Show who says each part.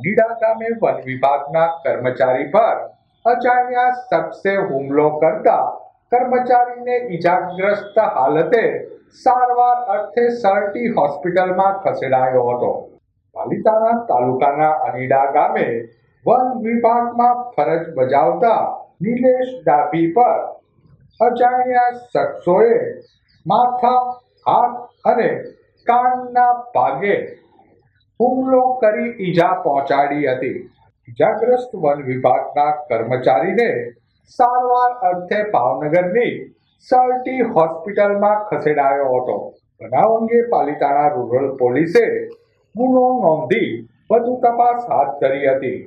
Speaker 1: અનીડા ગામે વન વિભાગના કર્મચારી પર અજાણ્યા શખ્સે હુમલો કરતા કર્મચારીને ઈજાગ્રસ્ત હાલતે સારવાર અર્થે સરટી હોસ્પિટલમાં ખસેડાયો હતો. પાલિતાણા તાલુકાના અનીડા ગામે વન વિભાગમાં ફરજ બજાવતા નિલેશ ડાભી પર અજાણ્યા શખ્સોએ માથા, હાથ અને કાનના ભાગે હુમલો કરી ઈજા પહોંચાડી હતી. ઈજાગ્રસ્ત વન વિભાગના કર્મચારીને સારવાર અર્થે ભાવનગરની સર્ટી હોસ્પિટલમાં ખસેડાયો હતો. બનાવ અંગે પાલિતાણા રૂરલ પોલીસે ગુનો નોંધી વધુ તપાસ હાથ ધરી હતી.